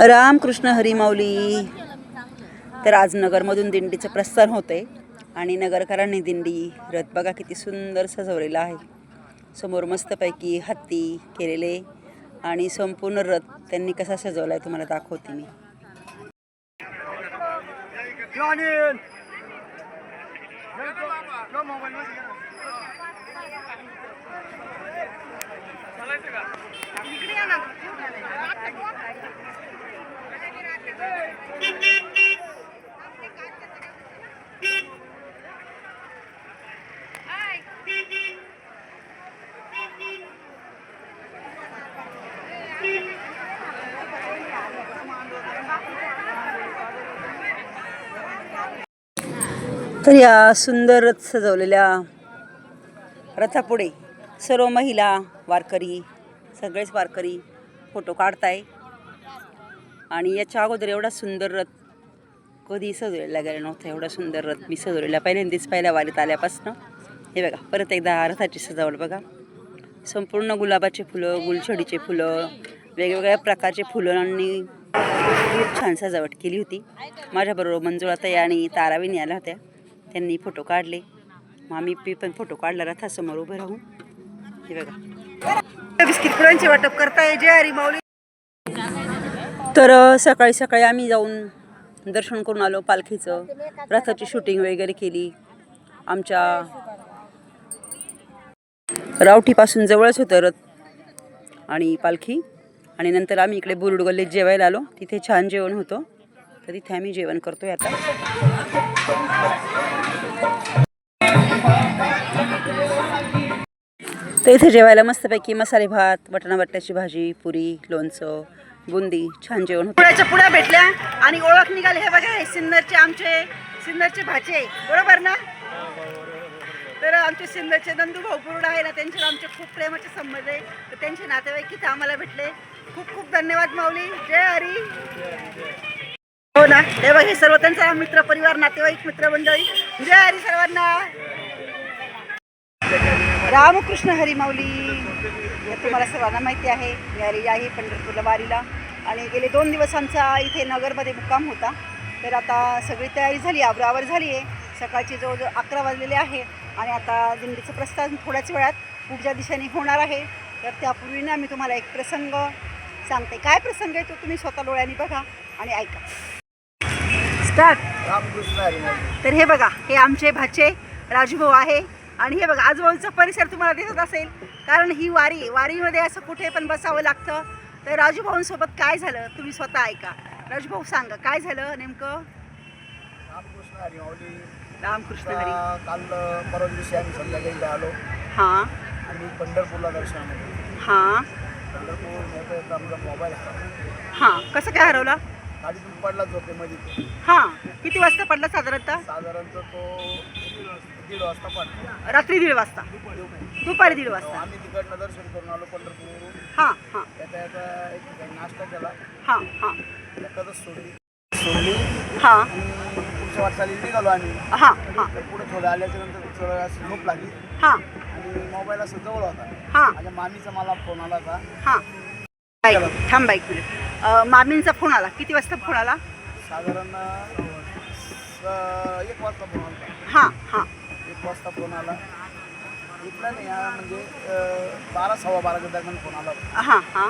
रामकृष्ण हरीमाऊली. तर आज नगरमधून दिंडीचं प्रस्थान होते आणि नगरकरांनी दिंडी रथ बघा किती सुंदर सजवलेला आहे. समोर मस्तपैकी हत्ती केलेले आणि संपूर्ण रथ त्यांनी कसा सजवला आहे तुम्हाला दाखवते मी. No, no, no, तर या सुंदर रथ सजवलेल्या रथापुढे सर्व महिला वारकरी सगळेच वारकरी फोटो काढताय. आणि याच्या अगोदर एवढा सुंदर रथ कधी सजवलेला गेला नव्हता एवढा सुंदर रथ मी सजवलेला पहिल्यांदाच पहिल्या वारीत आल्यापासनं. हे बघा परत एकदा रथाची सजावट बघा. संपूर्ण गुलाबाचे फुलं गुलछडीचे फुलं वेगवेगळ्या प्रकारचे फुलांनी खूप छान सजावट केली होती. माझ्याबरोबर मंजुळाताई आणि ताराविनी आल्या होत्या. त्यांनी फोटो काढले. मग आम्ही पी पण फोटो काढला रथासमोर उभं राहून हे बघा. बिस्किट फुलांचे वाटप करताय जय हरी माऊली. तर सकाळी सकाळी आम्ही जाऊन दर्शन करून आलो पालखीचं. रथाची शूटिंग वगैरे केली. आमच्या रावठीपासून जवळच होतं रथ आणि पालखी. आणि नंतर आम्ही इकडे बुरुड गल्लीत जेवायला आलो. तिथे छान जेवण होतं. तर तिथे आम्ही जेवण करतोय आता. तर इथे जेवायला मस्तपैकी मसाले भात वटाणा बटाट्याची भाजी पुरी लोणचं बुंदी छान जेवण पुण्याच्या पुण्या भेटल्या आणि ओळख निघाली. हे बघा हे सिन्नरचे आमचे सिन्नरचे भाचे. बरोबर ना? तर आमचे सिन्नरचे नंदू भाऊ पुरुड आहे ना त्यांच्यावर आमचे खूप प्रेमाचे संबंध आहे. तर त्यांचे नातेवाईक इथे आम्हाला भेटले. खूप खूप धन्यवाद माऊली. जय हरी. हो ना? हे बघ हे सर्व त्यांचा मित्र परिवार नातेवाईक मित्रमंडळी. जय हरी सर्वांना. रामकृष्ण हरी माऊली हे तुम्हाला सर्वांना माहिती आहे. मी आलेली आहे पंढरपूरला वारीला. आणि गेले दोन दिवस आमचा इथे नगरमध्ये मुक्काम होता. तर आता सगळी तयारी झाली आवरावर झाली आहे. सकाळचे जवळजवळ अकरा वाजलेले आहे आणि आता दिंडीचं प्रस्थान थोड्याच वेळात पुढच्या दिशेने होणार आहे. तर त्यापूर्वी ना मी तुम्हाला एक प्रसंग सांगते. काय प्रसंग आहे तो तुम्ही स्वतः डोळ्यांनी बघा आणि ऐका. स्टार्ट. तर हे बघा हे आमचे भाचे राजूभाऊ आहे. आणि हे बघा आजूबाजूचा परिसर तुम्हाला दिसत असेल कारण ही वारी वारीमध्ये असं कुठे पण बसावं लागतं. तर राजूभाऊंसोबत काय झालं? तुम्ही स्वतः ऐका. राजूभाऊ सांगा काय झालं नेमकं? रामकृष्ण हरी माऊली रामकृष्ण हरी. काल परवा दिवशी आम्ही संध्याकाळी आलो. हां. आणि पंढरपूरला दर्शनामध्ये. हां. पंढरपूर येता येता आमचा मोबाईल हरवला. हां. कसं काय हरवला? गाडीतून पडलाच होते मध्ये हां. किती वाजता पडला साधारणतः? साधारणतः तो दीड वाजता रात्री दीड वाजता. दुपारी दीड वाजता. आम्ही तिकडनं दर्शन करून आलो पंढरपूरवरून. हां हां. एक ठिकाणी नाश्ता केला. हां हां. एखादच सोडली सोडली. हां. पुढच्या वाटचाली निघालो आम्ही. हां हां. पुढे थोडं आल्याच्यानंतर थोडं असं झोप लागली. हां. आणि मोबाईल असं जवळ होता. हां. माझ्या मामीचा मला फोन आला होता. हां. थांबा एक मिनिट. मामींचा फोन आला. किती वाजता फोन आला? साधारण एक वाजता फोन आला. हां हां. एक वाजता फोन आला. इथला नाही हा म्हणजे अं, बारा सव्वा बाराच्या दरम्यान फोन आला होता. हां हां.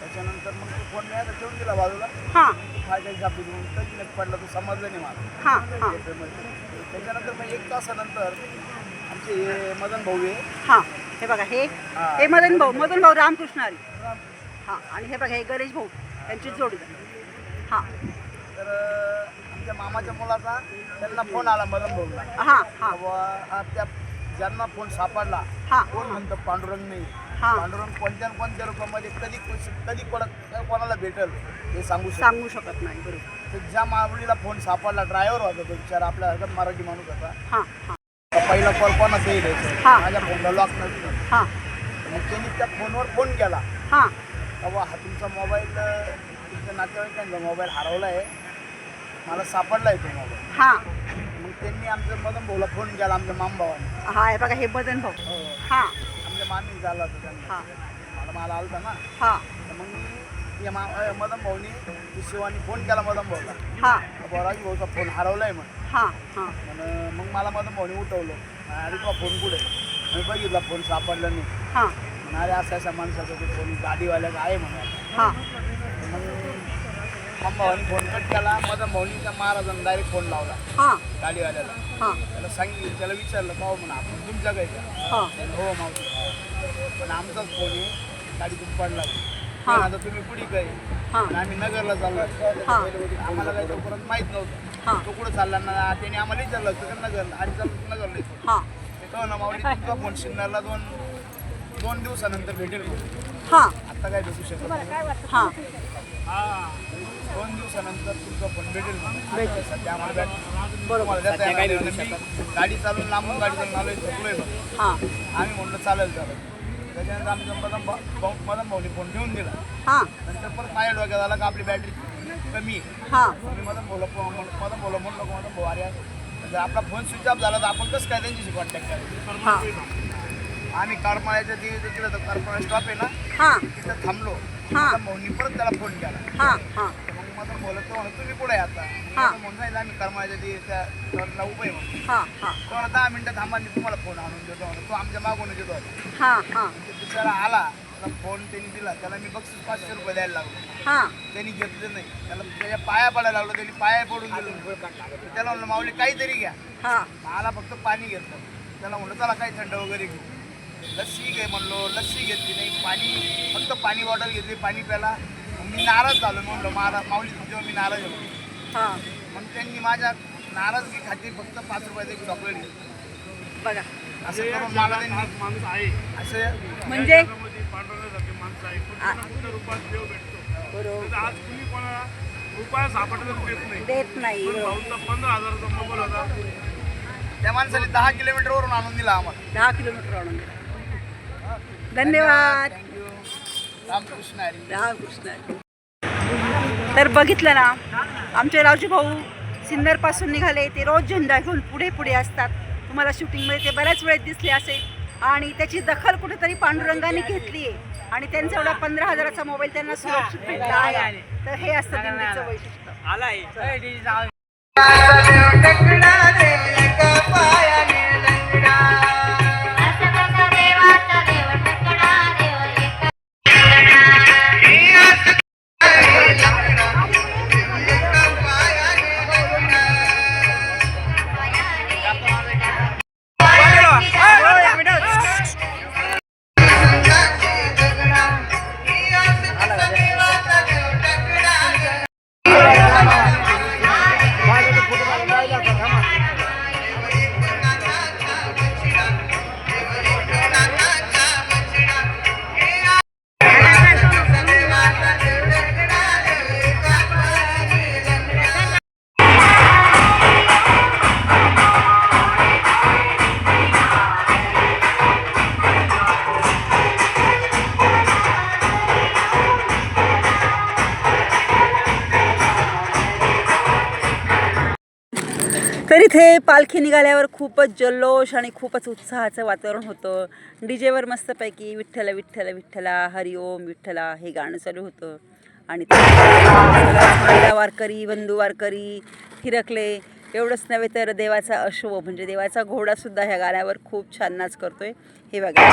त्याच्यानंतर मग तो फोन मिळाला ठेवून दिला बाजूला. हां. काय काही झापी देऊन कधी नक्की पडला तो समजलं नाही मला. हां हां. पेपरमध्ये. त्याच्यानंतर मग एक तासानंतर आमचे हे मदन भाऊ आहे हां हे बघा हे हा. हे मदन भाऊ मदन भाऊ रामकृष्ण हरी. हां आणि हे बघा हे गणेश भाऊ त्यांची जोडी. हां. तर अं, आमच्या मामाच्या मुलाचा त्यांना फोन आला मदन भाऊला हां हां. हा त्या ज्यांना फोन सापडला हां. कोण म्हणतं पांडुरंग नाही. हा. पांडुरंग कोणत्या न कोणत्या रूपामध्ये कधी कधी कोणा कोणाला भेटेल हे सांगू शकतो सांगू शकत नाही बरोबर. तर ज्या माऊलीला फोन सापडला ड्रायव्हर होता तो बिचारा आपल्या हरकत मराठी माणूस होता. हां हां. पहिला कॉल कोणाचा येईल? हा. माझ्या फोनला लॉक नव्हतं हां. मग त्यांनी त्या फोनवर फोन केला. हां. बाबा हा तुमचा मोबाईल तुमच्या नातेवाईकांचा मोबाईल हरवला आहे मला सापडला आहे तो मोबाईल. हां. मग त्यांनी आमच्या मदन भाऊला फोन केला आमच्या मामभावाने हा हे बघा हे मदन भाऊ. हो. हा. आमच्या मामी झाला होता त्यांना. हा. मला मला आलता ना. हा. तर मग या मा अं, मदन भाऊनी शिवानी फोन केला मदन भाऊला. हा. बोराजी भाऊचा फोन हरवलाय मग हा हा. म्हण मग मला मदन भाऊनी उठवलं. अरे तुला फोन कुठे? मी बघितला फोन सापडला नाही. हा. म्हणा अरे अशा अशा माणसाचा ते फोन गाडीवाल्याचा आहे म्हणा. हा. मग भावानी फोन कट केला. मदन भाऊनी त्या महाराजांना डायरेक्ट फोन लावला. हा. गाडीवाल्याला. हा. त्याला सांगितलं त्याला विचारलं पाहू म्हणा आपण तुमच्या काय का हा. हो मावशी. पण आमचाच फोन आहे. गाडी तुम्ही पडला. हा. पण आता तुम्ही पुढे काय हा. आणि आम्ही नगरला चाललो हा. आम्हाला काही तोपर्यंत माहीत नव्हतं. हा. तो कुठं चालला ना त्याने आम्हाला विचारलं होतं का नगरला आणि चाल नगरला. येतो हा. ते ना माऊली तुमचा फोन शिन्नरला दोन दोन दिवसानंतर भेटेल. हा. आता काय भेटू शकत नाही. हा. हा. दोन दिवसानंतर तुमचा फोन भेटेल म्हणून. भेटेल. सध्या आम्हाला भेट- बरोबर. तुम्हाला देता येणार नाही. मी गाडी चालून लांबून गाडी चालून आलोय थकलोय बघ. हा. आम्ही म्हणलं चालेल चालेल. त्याच्यानंतर आमचा मदन भा- भाऊ मदन भाऊनी फोन ठेवून दिला. हा. नंतर परत माझ्या डोक्यात आला का आपली बॅटरी कमी आहे. हा. मी मदन भाऊला फो- म्हण- मदन भाऊला म्हणलं का मदन भाऊ अरे जर आपला फोन स्विच ऑफ झाला तर आपण कसं काय त्यांच्याशी कॉन्टॅक्ट करायचं? हा. आम्ही करमाळ्याच्या तिथे तिकडे तर करमाळा स्टॉप आहे ना हा. तिथं थांबलो. हा. भाऊनी परत त्याला फोन केला. हा हा. तर मग मदन भाऊला तो म्हणा तुम्ही कुठे आहे आता? हा. मदन भाऊन सांगितलं आम्ही करमाळ्याच्या त्या टर्नला उभं आहे म्हणून. हा हा. तो म्हणा दहा मिनिटं थांबा मी तुम्हाला फोन आणून देतो. म्हणा तो आमच्या मागून येतो. आता हा. हा ते बिचारा आला त्याला फोन त्यांनी दिला. त्याला मी बक्षीस पाचशे रुपये द्यायला लागलो. हा. त्यांनी घेतलं नाही. त्याला त्याच्या पाया पडायला लागलो. त्यांनी पाया पडून दिलं. त्याला म्हणलं माऊली काहीतरी घ्या. हा. मला फक्त पाणी घेतलं. त्याला म्हणलं चला काही थंड वगैरे घेऊ. लस्सी घे म्हणलो लस्सी घेतली नाही पाणी फक्त पाणी बॉटल घेतली पाणी प्याला मी नाराज झालो म्हणलो मारा माऊली तुमच्यावर मी नाराज झालो हा. मग त्यांनी माझ्या नाराजगी खाती फक्त पाच रुपयाचं एक चॉकलेट घेतलं. बघा. असं करून मला माणूस आहे. असं म्हणजे? पांडवण्यासारखे माणसं आहे देव भेटतो? तर आज कुणी कोणाला रुपया सापडलं देत नाही. देत पंधरा हजाराचा मोबाईल होता. त्या माणसाने दहा किलोमीटरवरून आणून दिला आम्हाला. दहा किलोमीटर आणून दिला. धन्यवाद. तर बघितलं ना आमचे रावजी भाऊ सिन्नरपासून निघाले. ते रोज झेंडा घेऊन पुढे पुढे असतात. तुम्हाला शूटिंगमध्ये ते बऱ्याच वेळेत दिसले असेल. आणि त्याची दखल कुठेतरी पांडुरंगाने घेतली आहे. आणि त्यांचा एवढा पंधरा हजाराचा मोबाईल त्यांना सुरक्षित भेटला आहे. तर हे असतं वैशिष्ट्य. इथे पालखी निघाल्यावर खूपच जल्लोष आणि खूपच उत्साहाचं वातावरण होतं. डी जेवर मस्तपैकी विठ्ठल विठ्ठल विठ्ठला हरिओम विठ्ठला हे गाणं चालू होतं. आणि वारकरी बंधू वारकरी फिरकले एवढंच नव्हे तर देवाचा अश्व म्हणजे देवाचा घोडासुद्धा ह्या गाण्यावर खूप छान नाच करतोय. हे बघा.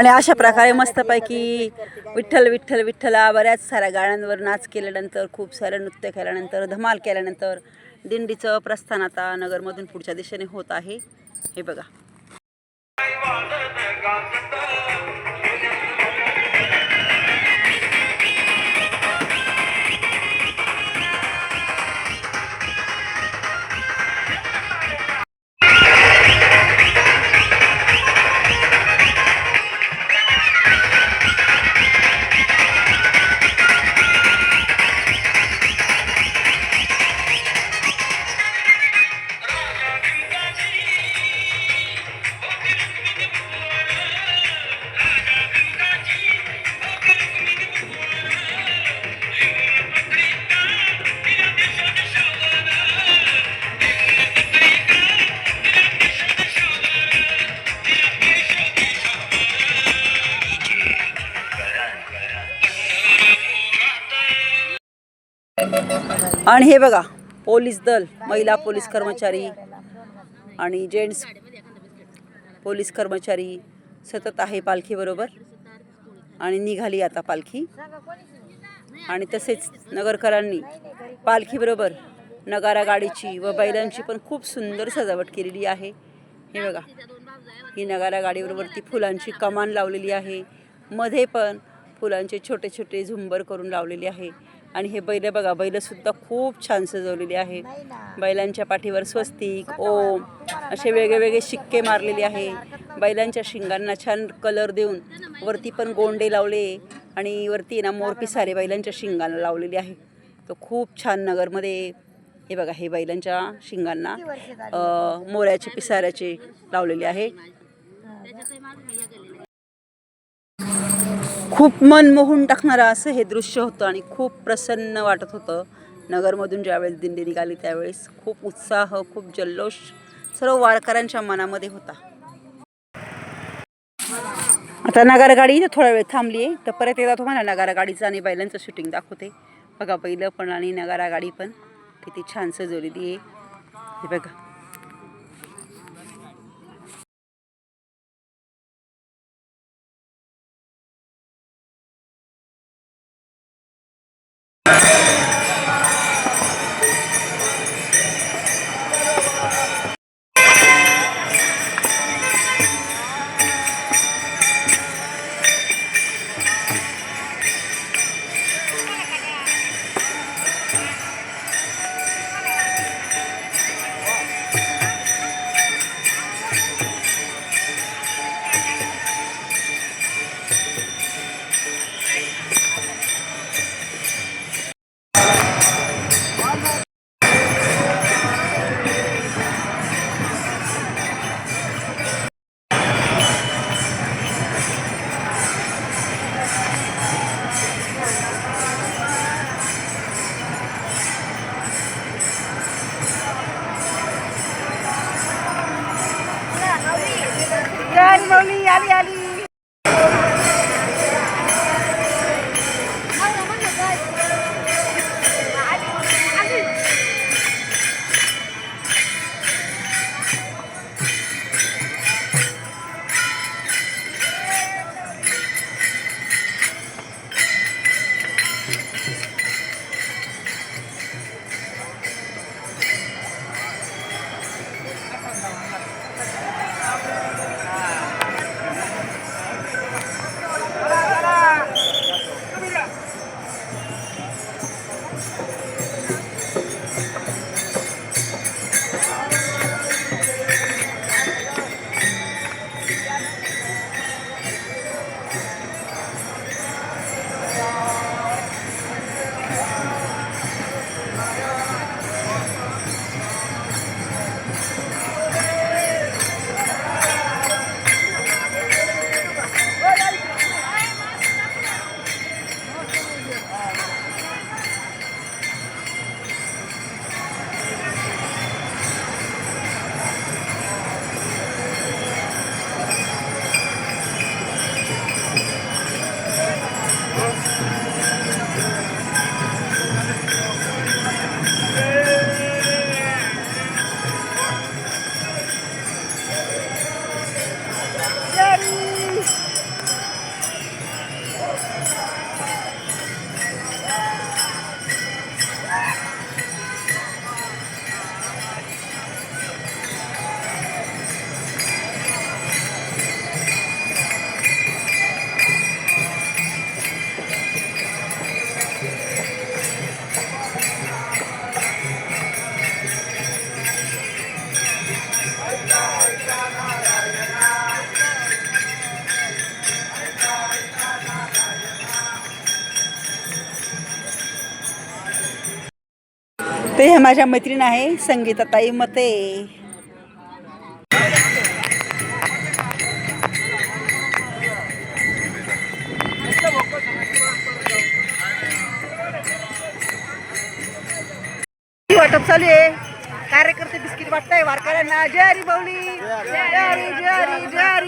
आणि अशा प्रकारे मस्तपैकी विठ्ठल विठ्ठल विठ्ठला बऱ्याच साऱ्या गाण्यांवर नाच केल्यानंतर खूप सारं नृत्य केल्यानंतर धमाल केल्यानंतर दिंडीचं प्रस्थान आता नगरमधून पुढच्या दिशेने होत आहे. हे बघा. आणि हे बघा पोलीस दल महिला पोलीस कर्मचारी आणि जेंट्स पोलीस कर्मचारी सतत आहे पालखीबरोबर आणि निघाली आता पालखी. आणि तसेच नगरकरांनी पालखीबरोबर नगारा गाडीची व बैलांची पण खूप सुंदर सजावट केलेली आहे. हे बघा ही नगारा गाडीबरोबरती फुलांची कमान लावलेली आहे. मध्ये पण फुलांचे छोटे छोटे झुंबर करून लावलेले आहे. आणि हे बैल बघा बैलसुद्धा खूप छान सजवलेले आहे. बैलांच्या पाठीवर स्वस्तिक ओम असे वेगळेवेगळे शिक्के मारलेले आहे. बैलांच्या शिंगांना छान कलर देऊन वरती पण गोंडे लावले आणि वरती ना मोर पिसारे बैलांच्या शिंगांना लावलेले आहे. तर खूप छान नगरमध्ये हे बघा हे बैलांच्या शिंगांना मोऱ्याचे पिसाऱ्याचे लावलेले आहे. खूप मन मोहून टाकणारं असं हे दृश्य होतं आणि खूप प्रसन्न वाटत होतं. नगरमधून ज्यावेळेस दिंडी निघाली त्यावेळेस खूप उत्साह खूप जल्लोष सर्व वारकऱ्यांच्या मनामध्ये होता. आता नगारा गाडी इथं थोडा वेळ थांबली आहे तर परत एकदा तुम्हाला नगारा गाडीचं आणि बैलांचं शूटिंग दाखवते. बघा बैलं पण आणि नगारा गाडी पण किती छान सजवलेली आहे. हे बघा. ते हे माझ्या मैत्रीण आहे संगीताताई मते. वाटप चालू आहे. कार्यकर्ते बिस्किट वाटताय वारकऱ्यांना. जय बावली जय जय जय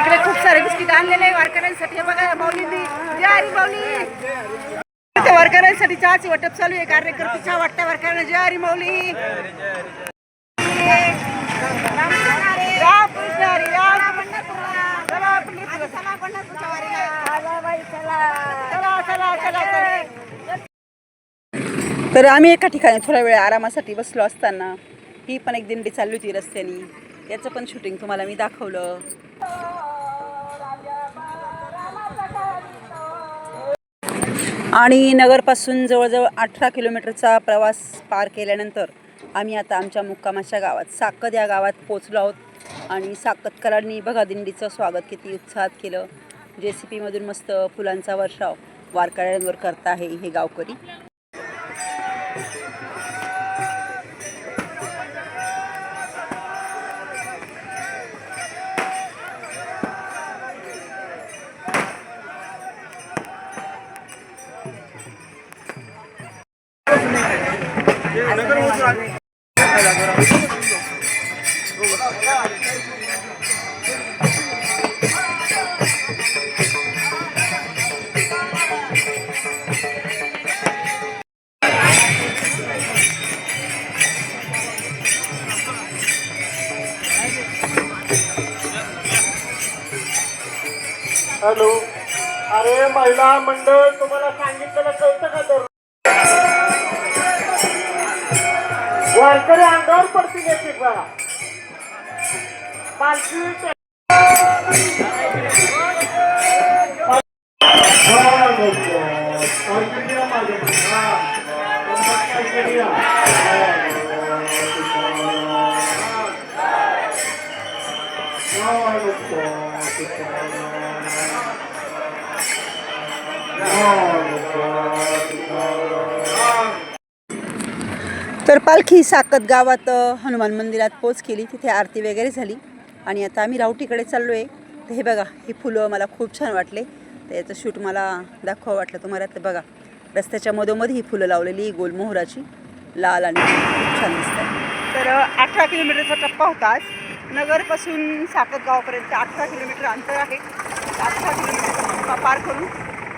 इकडे खूप सारे बिस्किट आणलेले वारकऱ्यांसाठी. बघा माऊलींनी जय बावली वारकऱ्यांसाठी चहाची वाटप चालू आहे. कार्यकर्ते चहा वाटताय वारकऱ्यांना जय हरी माऊली. तर आम्ही एका ठिकाणी थोडा वेळ आरामासाठी बसलो असताना ही पण एक दिंडी चालली होती रस्त्याने. याचं पण शूटिंग तुम्हाला मी दाखवलं. आणि नगरपासून जवळजवळ अठरा किलोमीटरचा प्रवास पार केल्यानंतर आम्ही आता आमच्या मुक्कामाच्या गावात साकद या गावात पोचलो आहोत. आणि साकदकरांनी बघा दिंडीचं स्वागत किती उत्साहात केलं. जे सी पीमधून मस्त फुलांचा वर्षाव वारकऱ्यांवर करता आहे हे गावकरी. हॅलो. अरे महिला मंडळ तुम्हाला सांगितलेलं कळतं का तर? वारकरी अंगावर पडतील एक एक पालखी तर पालखी साकत गावात हनुमान मंदिरात पोच केली. तिथे आरती वगैरे झाली. आणि आता आम्ही रावटीकडे चाललो आहे तर हे बघा हे फुलं मला खूप छान वाटले. तर याचं शूट मला दाखवा वाटलं तुम्हाला. तर बघा रस्त्याच्या मधोमध ही फुलं लावलेली गोलमोहराची लाल आणि खूप छान दिसतात तर अठरा किलोमीटरचा टप्पा होता आज. नगरपासून साकत गावापर्यंत अठरा किलोमीटर अंतर आहे. अठरा किलोमीटरचा टप्पा पार करून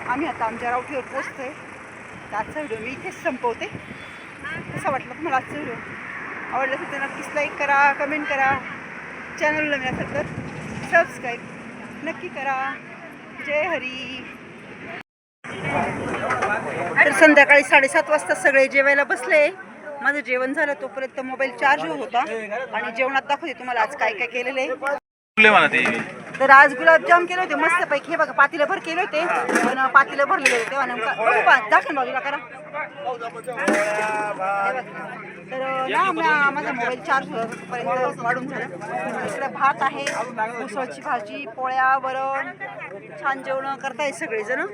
आम्ही आता आमच्या रावटीवर पोचतोय तर आजचा व्हिडिओ मी इथेच संपवते. कसा वाटलं तुम्हाला आजचा व्हिडिओ? आवडलं असेल तर नक्कीच लाईक करा कमेंट करा. चॅनलला मी असेल तर सबस्क्राईब नक्की करा. जय हरी. तर संध्याकाळी साडेसात वाजता सगळे जेवायला बसले. माझं जेवण झालं तोपर्यंत मोबाईल चार्ज होता आणि जेवणात दाखवते तुम्हाला आज काय काय केलेलं आहे. तर आज गुलाबजाम केले होते मस्त पैकी हे बघा पातीला भर केले होते. पण पातीला भरलेले होते आणि नेमका पा बाजूला करा. तर ना माझा मोबाईल चार्ज पर्यंत वाढून झाला. इकडे भात आहे उसळची भाजी पोळ्या वरण छान जेवण करताय सगळेजण.